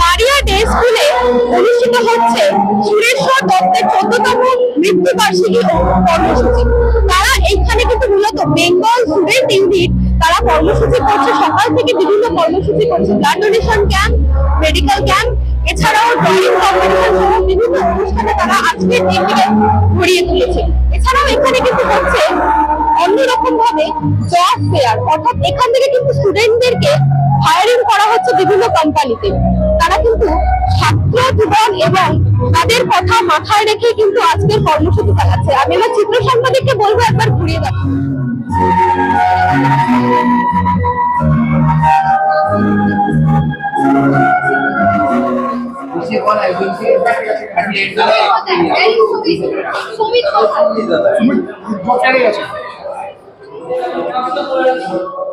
মারিয়া day স্কুলে অনুষ্ঠিত হচ্ছে সুরেশ্বর দত্তের চোদ্দতম মৃত্যুবার্ষিকী কর্মসূচি। তারা এইখানে কিন্তু মূলত বেঙ্গল স্টুডেন্ট ইউনিট, তারা কর্মসূচি করছে, সকাল থেকে বিভিন্ন কর্মসূচি করছে। Blood donation camp, medical camp, এছাড়াও ড্রয়িং কম্পিটিশন সহ বিভিন্ন অনুষ্ঠানে তারা আজকের দিনটিকে ঘুরিয়ে তুলেছে। এছাড়াও এখানে কিন্তু হচ্ছে অন্যরকম ভাবে জব ফেয়ার, অর্থাৎ এখান থেকে কিন্তু স্টুডেন্টদেরকে হায়ারিং করা হচ্ছে বিভিন্ন কোম্পানিতে তারা কিন্তু ছাত্র জীবন এবং তাদের কথা মাথায় রেখে কিন্তু আজকের কর্মসূচি চালাচ্ছে আমি আমার চিত্র সাংবাদিককে বলব একবার ঘুরিয়ে দেখো সমিত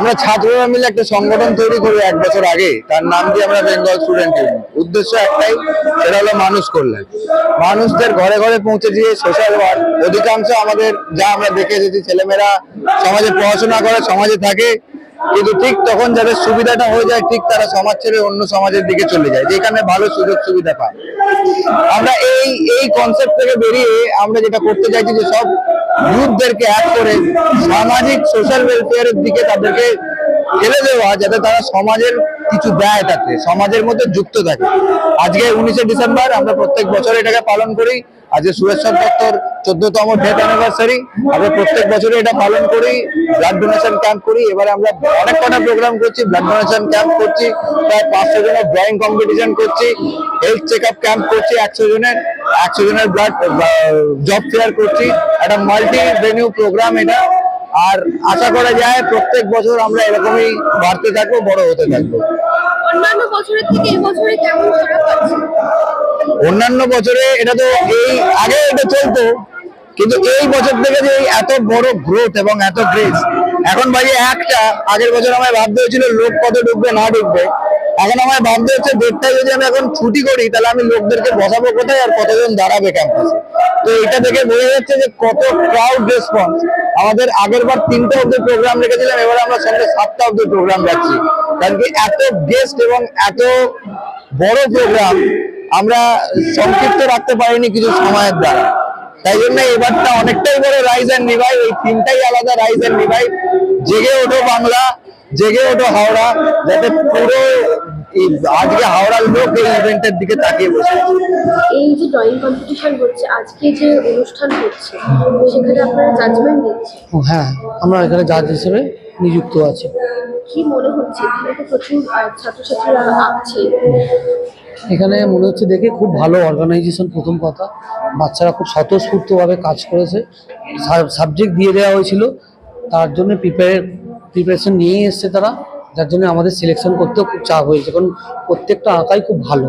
আমরা ছাত্ররা মিলে একটা সংগঠন তৈরি করি এক বছর আগে। তার নাম দিয়ে আমরা বেঙ্গল স্টুডেন্ট ইউনিয়ন উদ্দেশ্য একটাই, সেটা হলো মানুষ করলেন মানুষদের ঘরে ঘরে পৌঁছে দিয়ে সোশ্যাল ওয়ার্ক অধিকাংশ আমাদের, যা আমরা দেখে এসেছি, ছেলেমেয়েরা সমাজে পড়াশোনা করে, সমাজে থাকে। কিন্তু ঠিক তখন যাদের সুবিধাটা হয়ে যায়, ঠিক তারা সমাজ ছেড়ে অন্য সমাজের দিকে চলে যায়, যেখানে ভালো সুযোগ সুবিধা পায়। আমরা এই এই কনসেপ্ট থেকে বেরিয়ে আমরা যেটা করতে চাইছি যে সব ইউথদেরকে এক করে সামাজিক সোশ্যাল ওয়েলফেয়ারের দিকে তাদেরকে ঠেলে দেওয়া যাতে তারা সমাজের কিছু দেয় তাতে সমাজের মধ্যে যুক্ত থাকে। আজকে উনিশে ডিসেম্বর আমরা প্রত্যেক বছর এটাকে পালন করি। আজকে সুরেশ্বর দত্তর চোদ্দতম ডেথ অ্যানিভার্সারি আমরা প্রত্যেক বছরই এটা পালন করি ব্লাড ডোনেশন ক্যাম্প করি। এবারে আমরা অনেক কটা প্রোগ্রাম করছি ব্লাড ডোনেশন ক্যাম্প করছি, প্রায় পাঁচশো জনের ড্রয়িং কম্পিটিশন করছি হেলথ চেক আপ ক্যাম্প করছি একশো জনের। একশো জনের ব্লাড জব ফেয়ার করছি। একটা মাল্টি ভেনিউ প্রোগ্রাম এটা। আর আশা করা যায় প্রত্যেক বছর আমরা এরকমই বাড়তে থাকব বড় হতে থাকব। অন্যান্য বছরে এটা তো এই আগে এটা চলতো কিন্তু এই বছর থেকে যে এত বড় গ্রোথ এবং এত গ্রেস এখন বাজে একটা আগের বছর আমায় ভাবতে হয়েছিল লোক কত ঢুকবে না ঢুকবে। এখন আমার ভাবতে হচ্ছে দেড়টায় যদি আমি এখন ছুটি করি, তাহলে আমি লোকদেরকে বসাবো কোথায় আর কতজন দাঁড়াবে ক্যাম্পাসে তো এটা দেখে বোঝা যাচ্ছে যে কত ক্রাউড রেসপন্স আমাদের আগের বার তিনটে অব্দি প্রোগ্রাম রেখেছিলাম, এবার আমরা সঙ্গে সাতটা অব্দি প্রোগ্রাম রাখছি। কারণ কি এত গেস্ট এবং এত বড় প্রোগ্রাম আমরা সংক্ষিপ্ত রাখতে পারিনি কিছু সময়ের দ্বারা। তাই জন্য এবারটা অনেকটাই বড় রাইজ অ্যান্ড রিভাইভ এই তিনটাই আলাদা রাইজ অ্যান্ড রিভাইভ জেগে ওঠো বাংলা, জেগে ওঠো হাওড়া, যাতে পুরো এই আজকে হাওড়ার লোক এই ইভেন্টের দিকে তাকিয়ে বসে। এই যে ড্রয়িং কম্পিটিশন হচ্ছে আজকে যে অনুষ্ঠান হচ্ছে সেখানে আপনারা জাজমেন্ট দিচ্ছেন? হ্যাঁ আমরা এখানে জাজ হিসেবে নিযুক্ত আছি। কি মনে হচ্ছে? এখানে তো প্রচুর ছাত্রছাত্রীরা আঁকছে এখানে মনে হচ্ছে দেখে খুব ভালো অর্গানাইজেশন প্রথম কথা। বাচ্চারা খুব স্বতঃস্ফূর্তভাবে কাজ করেছে। সাবজেক্ট দিয়ে দেওয়া হয়েছিল। তার জন্য প্রিপেয়ার প্রিপারেশন নিয়েই এসছে তারা। যার জন্য আমাদের সিলেকশন করতেও খুব চাপ হয়েছে কারণ প্রত্যেকটা আঁকাই খুব ভালো